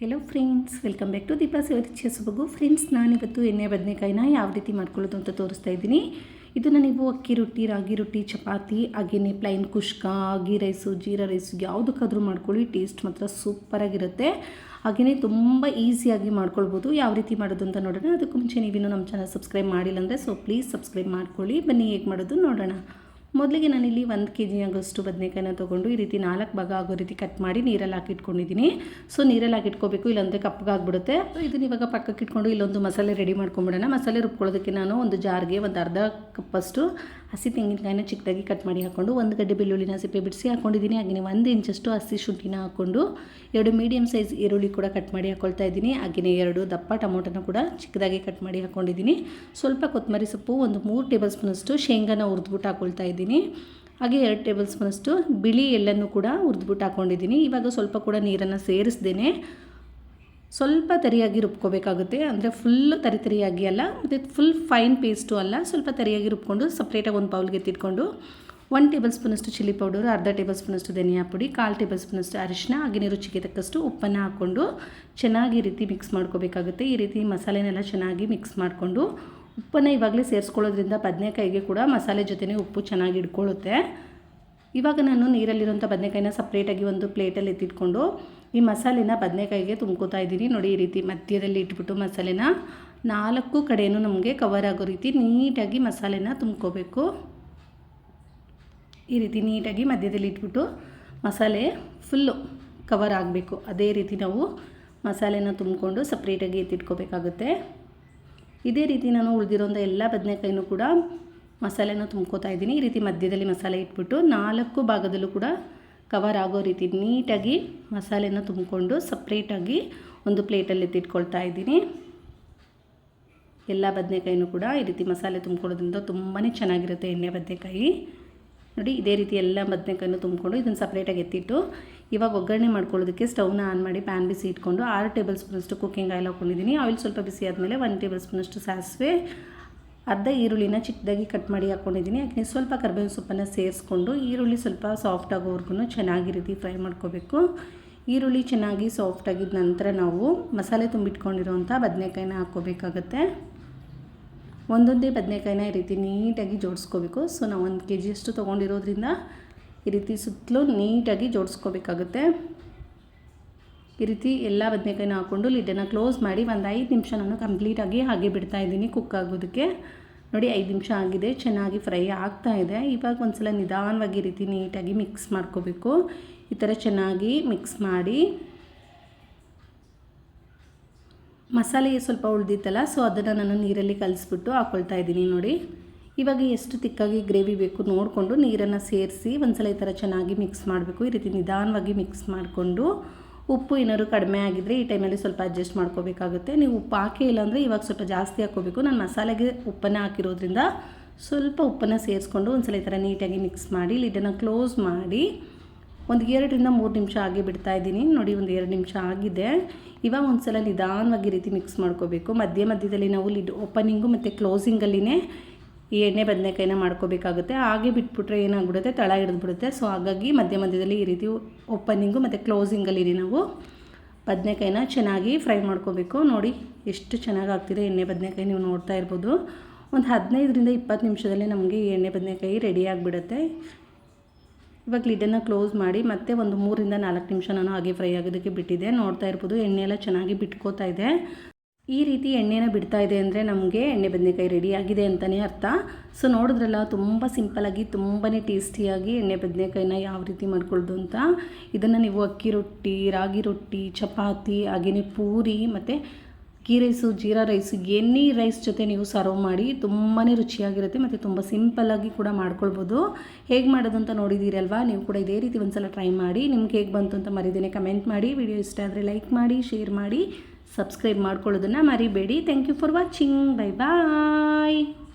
Hello friends welcome back to Deepa ಸೇವರಿಚ್ಛೆ ಸೊಬಗು friends ನಾನಿವತ್ತು ಎಣ್ಣೆ ಬದನೆಕಾಯಿನ ಯಾವ ರೀತಿ ಮಾಡ್ಕೊಳ್ಳೋದು ಅಂತ ತೋರಿಸ್ತಾ ಇದ್ದೀನಿ. ಇದನ್ನು ನೀವು ಅಕ್ಕಿ ರೊಟ್ಟಿ, ರಾಗಿ ರೊಟ್ಟಿ, ಚಪಾತಿ, ಹಾಗೆಯೇ plain kushka ghee rice, jeera rice ಯಾವುದಕ್ಕಾದರೂ ಮಾಡ್ಕೊಳ್ಳಿ ಟೇಸ್ಟ್ ಮಾತ್ರ ಸೂಪರಾಗಿರುತ್ತೆ ಹಾಗೆಯೇ ತುಂಬ ಈಸಿಯಾಗಿ ಮಾಡ್ಕೊಳ್ಬೋದು. ಯಾವ ರೀತಿ ಮಾಡೋದು ಅಂತ ನೋಡೋಣ. ಅದಕ್ಕೂ ಮುಂಚೆ ನೀವಿನ್ನೂ ನಮ್ಮ ಚಾನಲ್ ಸಬ್ಸ್ಕ್ರೈಬ್ ಮಾಡಿಲ್ಲ ಅಂದರೆ ಸೊ ಪ್ಲೀಸ್ ಸಬ್ಸ್ಕ್ರೈಬ್ ಮಾಡ್ಕೊಳ್ಳಿ. ಬನ್ನಿ ಹೇಗೆ ಮಾಡೋದು ನೋಡೋಣ. ಮೊದಲಿಗೆ ನಾನಿಲ್ಲಿ ಒಂದು ಕೆ ಜಿ ಆಗೋಷ್ಟು ಬದನೆಕಾಯಿನ ತೊಗೊಂಡು ಈ ರೀತಿ ನಾಲ್ಕು ಭಾಗ ಆಗೋ ರೀತಿ ಕಟ್ ಮಾಡಿ ನೀರಲ್ಲಿ ಹಾಕಿಟ್ಕೊಂಡಿದ್ದೀನಿ. ಸೊ ನೀರಲ್ಲಿ ಹಾಕಿಟ್ಕೋಬೇಕು, ಇಲ್ಲಾಂದರೆ ಕಪ್ಪಗಾಗ್ಬಿಡುತ್ತೆ ಇದನ್ನ ಇವಾಗ ಪಕ್ಕಕ್ಕೆ ಇಟ್ಕೊಂಡು ಇಲ್ಲೊಂದು ಮಸಾಲೆ ರೆಡಿ ಮಾಡ್ಕೊಂಬಿಡೋಣ. ಮಸಾಲೆ ರುಬ್ಕೊಳ್ಳೋದಕ್ಕೆ ನಾನು ಒಂದು ಜಾರ್ಗೆ ಒಂದು ಅರ್ಧ ಕಪ್ಪಷ್ಟು ಹಸಿ ತೆಂಗಿನಕಾಯಿನ ಚಿಕ್ಕದಾಗಿ ಕಟ್ ಮಾಡಿ ಹಾಕ್ಕೊಂಡು ಒಂದು ಗಡ್ಡೆ ಬೆಳ್ಳುಳ್ಳಿನ ಸಿಪ್ಪೆ ಬಿಡಿಸಿ ಹಾಕ್ಕೊಂಡಿದ್ದೀನಿ ಹಾಗೆಯೇ ಒಂದು ಇಂಚಷ್ಟು ಹಸಿ ಶುಂಠಿನ ಹಾಕ್ಕೊಂಡು ಎರಡು ಮೀಡಿಯಮ್ ಸೈಜ್ ಈರುಳ್ಳಿ ಕೂಡ ಕಟ್ ಮಾಡಿ ಹಾಕ್ಕೊಳ್ತಾ ಇದ್ದೀನಿ. ಹಾಗೆಯೇ ಎರಡು ದಪ್ಪ ಟೊಮೊಟೊನ ಕೂಡ ಚಿಕ್ಕದಾಗಿ ಕಟ್ ಮಾಡಿ ಹಾಕ್ಕೊಂಡಿದ್ದೀನಿ ಸ್ವಲ್ಪ ಕೊತ್ತಂಬರಿ ಸೊಪ್ಪು ಒಂದು ಮೂರು ಟೇಬಲ್ ಸ್ಪೂನಷ್ಟು ಶೇಂಗಾನ ಹುರಿದ್ಬಿಟ್ಟು ಹಾಕ್ಕೊಳ್ತಾ ಇದ್ದೀನಿ. ಹಾಗೆ ಎರಡು ಟೇಬಲ್ ಸ್ಪೂನಷ್ಟು ಬಿಳಿ ಎಳ್ಳನ್ನು ಕೂಡ ಹುರಿದ್ಬಿಟ್ಟು ಹಾಕ್ಕೊಂಡಿದ್ದೀನಿ ಇವಾಗ ಸ್ವಲ್ಪ ಕೂಡ ನೀರನ್ನು ಸೇರಿಸ್ದೇನೆ ಸ್ವಲ್ಪ ತರಿಯಾಗಿ ರುಬ್ಕೋಬೇಕಾಗುತ್ತೆ. ಅಂದರೆ ಫುಲ್ ತರಿ ತರಿಯಾಗಿ ಅಲ್ಲ, ಮತ್ತು ಫುಲ್ ಫೈನ್ ಪೇಸ್ಟು ಅಲ್ಲ, ಸ್ವಲ್ಪ ತರಿಯಾಗಿ ರುಬ್ಕೊಂಡು ಸಪ್ರೇಟಾಗಿ ಒಂದು ಬೌಲ್ಗೆ ಎತ್ತಿಟ್ಕೊಂಡು ಒನ್ ಟೇಬಲ್ ಸ್ಪೂನಷ್ಟು ಚಿಲ್ಲಿ ಪೌಡರ್ ಅರ್ಧ ಟೇಬಲ್ ಸ್ಪೂನಷ್ಟು ಧನಿಯಾ ಪುಡಿ, ಕಾಲು ಟೇಬಲ್ ಸ್ಪೂನಷ್ಟು ಅರಿಶಿನ ಹಾಗೆಯೇ ರುಚಿಗೆ ತಕ್ಕಷ್ಟು ಉಪ್ಪನ್ನು ಹಾಕ್ಕೊಂಡು ಚೆನ್ನಾಗಿ ಈ ರೀತಿ ಮಿಕ್ಸ್ ಮಾಡ್ಕೋಬೇಕಾಗುತ್ತೆ. ಈ ರೀತಿ ಮಸಾಲೆನೆಲ್ಲ ಚೆನ್ನಾಗಿ ಮಿಕ್ಸ್ ಮಾಡಿಕೊಂಡು ಉಪ್ಪನ್ನು ಇವಾಗಲೇ ಸೇರಿಸ್ಕೊಳ್ಳೋದ್ರಿಂದ ಬದನೆಕಾಯಿಗೆ ಕೂಡ ಮಸಾಲೆ ಜೊತೆನೇ ಉಪ್ಪು ಚೆನ್ನಾಗಿ ಹಿಡ್ಕೊಳ್ಳುತ್ತೆ. ಇವಾಗ ನಾನು ನೀರಲ್ಲಿರೋಂಥ ಬದನೆಕಾಯಿನ ಸಪ್ರೇಟಾಗಿ ಒಂದು ಪ್ಲೇಟಲ್ಲಿ ಎತ್ತಿಟ್ಕೊಂಡು ಈ ಮಸಾಲೆನ ಬದನೆಕಾಯಿಗೆ ತುಂಬ್ಕೋತಾ ಇದ್ದೀನಿ. ನೋಡಿ, ಈ ರೀತಿ ಮಧ್ಯದಲ್ಲಿ ಇಟ್ಬಿಟ್ಟು ಮಸಾಲೆನ ನಾಲ್ಕು ಕಡೆಯೂ ನಮಗೆ ಕವರ್ ಆಗೋ ರೀತಿ ನೀಟಾಗಿ ಮಸಾಲೆನ ತುಂಬ್ಕೋಬೇಕು. ಈ ರೀತಿ ನೀಟಾಗಿ ಮಧ್ಯದಲ್ಲಿ ಇಟ್ಬಿಟ್ಟು ಮಸಾಲೆ ಫುಲ್ಲು ಕವರ್ ಆಗಬೇಕು. ಅದೇ ರೀತಿ ನಾವು ಮಸಾಲೆನ ತುಂಬಿಕೊಂಡು ಸಪ್ರೇಟಾಗಿ ಎತ್ತಿಟ್ಕೋಬೇಕಾಗುತ್ತೆ. ಇದೇ ರೀತಿ ನಾನು ಉಳಿದಿರೋಂಥ ಎಲ್ಲ ಬದನೆಕಾಯಿನೂ ಕೂಡ ಮಸಾಲೆನ ತುಂಬ್ಕೋತಾ ಇದ್ದೀನಿ. ಈ ರೀತಿ ಮಧ್ಯದಲ್ಲಿ ಮಸಾಲೆ ಇಟ್ಬಿಟ್ಟು ನಾಲ್ಕು ಭಾಗದಲ್ಲೂ ಕೂಡ ಕವರ್ ಆಗೋ ರೀತಿ ನೀಟಾಗಿ ಮಸಾಲೆನ ತುಂಬಿಕೊಂಡು ಸಪ್ರೇಟಾಗಿ ಒಂದು ಪ್ಲೇಟಲ್ಲಿ ಎತ್ತಿಟ್ಕೊಳ್ತಾ ಇದ್ದೀನಿ. ಎಲ್ಲ ಬದನೆಕಾಯಿನೂ ಕೂಡ ಈ ರೀತಿ ಮಸಾಲೆ ತುಂಬ್ಕೊಳ್ಳೋದ್ರಿಂದ ತುಂಬಾ ಚೆನ್ನಾಗಿರುತ್ತೆ ಎಣ್ಣೆ ಬದನೆಕಾಯಿ. ನೋಡಿ, ಇದೇ ರೀತಿ ಎಲ್ಲ ಬದನೆಕಾಯಿನೂ ತುಂಬಿಕೊಂಡು ಇದನ್ನು ಸಪ್ರೇಟಾಗಿ ಎತ್ತಿಟ್ಟು ಇವಾಗ ಒಗ್ಗರಣೆ ಮಾಡ್ಕೊಳ್ಳೋದಕ್ಕೆ ಸ್ಟವ್ನ ಆನ್ ಮಾಡಿ ಪ್ಯಾನ್ ಬಿಸಿ ಇಟ್ಕೊಂಡು ಆರು ಟೇಬಲ್ ಸ್ಪೂನಷ್ಟು ಕುಕ್ಕಿಂಗ್ ಆಯಿಲ್ ಹಾಕ್ಕೊಂಡಿದ್ದೀನಿ. ಆಯಿಲ್ ಸ್ವಲ್ಪ ಬಿಸಿ ಆದಮೇಲೆ ಒನ್ ಟೇಬಲ್ ಸ್ಪೂನಷ್ಟು ಸಾಸಿವೆ ಅರ್ಧ ಈರುಳ್ಳಿನ ಚಿಕ್ಕದಾಗಿ ಕಟ್ ಮಾಡಿ ಹಾಕ್ಕೊಂಡಿದ್ದೀನಿ ಯಾಕೆ ಸ್ವಲ್ಪ ಕರ್ಬೇವಿನ ಸೊಪ್ಪನ್ನು ಸೇರಿಸ್ಕೊಂಡು ಈರುಳ್ಳಿ ಸ್ವಲ್ಪ ಸಾಫ್ಟ್ ಆಗೋವರೆಗೂ ಚೆನ್ನಾಗಿ ರೀತಿ ಫ್ರೈ ಮಾಡ್ಕೋಬೇಕು. ಈರುಳ್ಳಿ ಚೆನ್ನಾಗಿ ಸಾಫ್ಟ್ ಆಗಿದ ನಂತರ ನಾವು ಮಸಾಲೆ ತುಂಬಿಟ್ಕೊಂಡಿರುವಂಥ ಬದನೆಕಾಯಿನ ಹಾಕ್ಕೋಬೇಕಾಗತ್ತೆ. ಒಂದೊಂದೇ ಬದನೆಕಾಯಿನ ಈ ರೀತಿ ನೀಟಾಗಿ ಜೋಡಿಸ್ಕೋಬೇಕು. ಸೊ ನಾವು ಒಂದು ಕೆ ಜಿಯಷ್ಟು ತೊಗೊಂಡಿರೋದ್ರಿಂದ ಈ ರೀತಿ ಸುತ್ತಲೂ ನೀಟಾಗಿ ಜೋಡಿಸ್ಕೋಬೇಕಾಗುತ್ತೆ. ಈ ರೀತಿ ಎಲ್ಲ ಬದನೆಕಾಯಿನ ಹಾಕ್ಕೊಂಡು ಲಿಡ್ಡನ್ನು ಕ್ಲೋಸ್ ಮಾಡಿ ಒಂದು ಐದು ನಿಮಿಷ ನಾನು ಕಂಪ್ಲೀಟಾಗಿ ಹಾಗೆ ಬಿಡ್ತಾ ಇದ್ದೀನಿ ಕುಕ್ ಆಗೋದಕ್ಕೆ. ನೋಡಿ ಐದು ನಿಮಿಷ ಆಗಿದೆ, ಚೆನ್ನಾಗಿ ಫ್ರೈ ಆಗ್ತಾ ಇದೆ. ಇವಾಗ ಒಂದ್ಸಲ ನಿಧಾನವಾಗಿ ರೀತಿ ನೀಟಾಗಿ ಮಿಕ್ಸ್ ಮಾಡ್ಕೋಬೇಕು. ಈ ಥರ ಚೆನ್ನಾಗಿ ಮಿಕ್ಸ್ ಮಾಡಿ. ಮಸಾಲೆ ಸ್ವಲ್ಪ ಉಳಿದಿತ್ತಲ್ಲ ಸೊ ಅದನ್ನು ನಾನು ನೀರಲ್ಲಿ ಕಲಿಸ್ಬಿಟ್ಟು ಹಾಕ್ಕೊಳ್ತಾ ಇದ್ದೀನಿ ನೋಡಿ. ಇವಾಗ ಎಷ್ಟು ತಿಕ್ಕಾಗಿ ಗ್ರೇವಿ ಬೇಕು ನೋಡಿಕೊಂಡು ನೀರನ್ನು ಸೇರಿಸಿ ಒಂದ್ಸಲ ಈ ಥರ ಚೆನ್ನಾಗಿ ಮಿಕ್ಸ್ ಮಾಡಬೇಕು. ಈ ರೀತಿ ನಿಧಾನವಾಗಿ ಮಿಕ್ಸ್ ಮಾಡಿಕೊಂಡು ಉಪ್ಪು ಏನಾದ್ರು ಕಡಿಮೆ ಆಗಿದ್ದರೆ ಈ ಟೈಮಲ್ಲಿ ಸ್ವಲ್ಪ ಅಡ್ಜಸ್ಟ್ ಮಾಡ್ಕೋಬೇಕಾಗುತ್ತೆ. ನೀವು ಉಪ್ಪು ಹಾಕಿ ಇಲ್ಲಾಂದರೆ ಇವಾಗ ಸ್ವಲ್ಪ ಜಾಸ್ತಿ ಹಾಕೋಬೇಕು ನಾನು ಮಸಾಲೆಗೆ ಉಪ್ಪನ್ನು ಹಾಕಿರೋದ್ರಿಂದ ಸ್ವಲ್ಪ ಉಪ್ಪನ್ನು ಸೇರಿಸ್ಕೊಂಡು ಒಂದ್ಸಲ ಈ ಥರ ನೀಟಾಗಿ ಮಿಕ್ಸ್ ಮಾಡಿ ಲಿಡ್ಡನ್ನು ಕ್ಲೋಸ್ ಮಾಡಿ ಒಂದು ಎರಡರಿಂದ ಮೂರು ನಿಮಿಷ ಆಗಿ ಬಿಡ್ತಾ ಇದ್ದೀನಿ. ನೋಡಿ ಒಂದು ಎರಡು ನಿಮಿಷ ಆಗಿದೆ. ಇವಾಗ ಒಂದು ಸಲ ನಿಧಾನವಾಗಿ ರೀತಿ ಮಿಕ್ಸ್ ಮಾಡ್ಕೋಬೇಕು. ಮಧ್ಯ ಮಧ್ಯದಲ್ಲಿ ನಾವು ಲಿಡ್ ಓಪನಿಂಗು ಮತ್ತು ಕ್ಲೋಸಿಂಗಲ್ಲಿನೇ ಈ ಎಣ್ಣೆ ಬದನೆಕಾಯಿನ ಮಾಡ್ಕೋಬೇಕಾಗುತ್ತೆ. ಹಾಗೆ ಬಿಟ್ಬಿಟ್ರೆ ಏನಾಗ್ಬಿಡುತ್ತೆ? ತಳ ಹಿಡಿದ್ಬಿಡುತ್ತೆ. ಸೊ ಹಾಗಾಗಿ ಮಧ್ಯ ಮಧ್ಯದಲ್ಲಿ ಈ ರೀತಿ ಓಪನಿಂಗು ಮತ್ತು ಕ್ಲೋಸಿಂಗಲ್ಲಿ ನಾವು. ಬದನೆಕಾಯಿನ ಚೆನ್ನಾಗಿ ಫ್ರೈ ಮಾಡ್ಕೋಬೇಕು. ನೋಡಿ, ಎಷ್ಟು ಚೆನ್ನಾಗಿ ಆಗ್ತಿದೆ ಎಣ್ಣೆ ಬದನೆಕಾಯಿ ನೀವು ನೋಡ್ತಾ ಇರ್ಬೋದು. ಒಂದು ಹದಿನೈದರಿಂದ ಇಪ್ಪತ್ತು ನಿಮಿಷದಲ್ಲಿ ನಮಗೆ ಈ ಎಣ್ಣೆ ಬದನೆಕಾಯಿ ರೆಡಿ ಆಗಿಬಿಡುತ್ತೆ. ಇವಾಗ ಲಿಡನ್ನು ಕ್ಲೋಸ್ ಮಾಡಿ ಮತ್ತೆ ಒಂದು ಮೂರಿಂದ ನಾಲ್ಕು ನಿಮಿಷ ನಾನು ಹಾಗೆ ಫ್ರೈ ಆಗೋದಕ್ಕೆ ಬಿಟ್ಟಿದ್ದೆ. ನೋಡ್ತಾ ಇರ್ಬೋದು, ಎಣ್ಣೆ ಎಲ್ಲ ಚೆನ್ನಾಗಿ ಬಿಟ್ಕೋತಾ ಇದೆ. ಈ ರೀತಿ ಎಣ್ಣೆನ ಬಿಡ್ತಾ ಇದೆ ಅಂದರೆ ನಮಗೆ ಎಣ್ಣೆ ಬದನೆಕಾಯಿ ರೆಡಿ ಆಗಿದೆ ಅಂತಲೇ ಅರ್ಥ. ಸೊ ನೋಡಿದ್ರಲ್ಲ, ತುಂಬ ಸಿಂಪಲಾಗಿ ತುಂಬಾ ಟೇಸ್ಟಿಯಾಗಿ ಎಣ್ಣೆ ಬದನೆಕಾಯಿನ ಯಾವ ರೀತಿ ಮಾಡ್ಕೊಳ್ಳೋದು ಅಂತ. ಇದನ್ನು ನೀವು ಅಕ್ಕಿ ರೊಟ್ಟಿ, ರಾಗಿ ರೊಟ್ಟಿ, ಚಪಾತಿ ಹಾಗೆಯೇ ಪೂರಿ, ಮತ್ತು ghee rice, jeera rice any rice ಜೊತೆ ನೀವು ಸರ್ವ್ ಮಾಡಿ ತುಂಬಾ ರುಚಿಯಾಗಿರುತ್ತೆ, ಮತ್ತು ತುಂಬ ಸಿಂಪಲ್ಲಾಗಿ ಕೂಡ ಮಾಡ್ಕೊಳ್ಬೋದು. ಹೇಗೆ ಮಾಡೋದು ಅಂತ ನೋಡಿದ್ದೀರಲ್ವಾ ನೀವು ಕೂಡ ಇದೇ ರೀತಿ ಒಂದು ಸಲ ಟ್ರೈ ಮಾಡಿ, ನಿಮ್ಗೆ ಹೇಗೆ ಬಂತು ಅಂತ ಮರಿದೇನೆ ಕಮೆಂಟ್ ಮಾಡಿ. ವಿಡಿಯೋ ಇಷ್ಟ ಆದರೆ ಲೈಕ್ ಮಾಡಿ ಶೇರ್ ಮಾಡಿ. ಸಬ್ಸ್ಕ್ರೈಬ್ ಮಾಡ್ಕೊಳ್ಳೋದನ್ನು ಮರಿಬೇಡಿ. Thank you for watching bye bye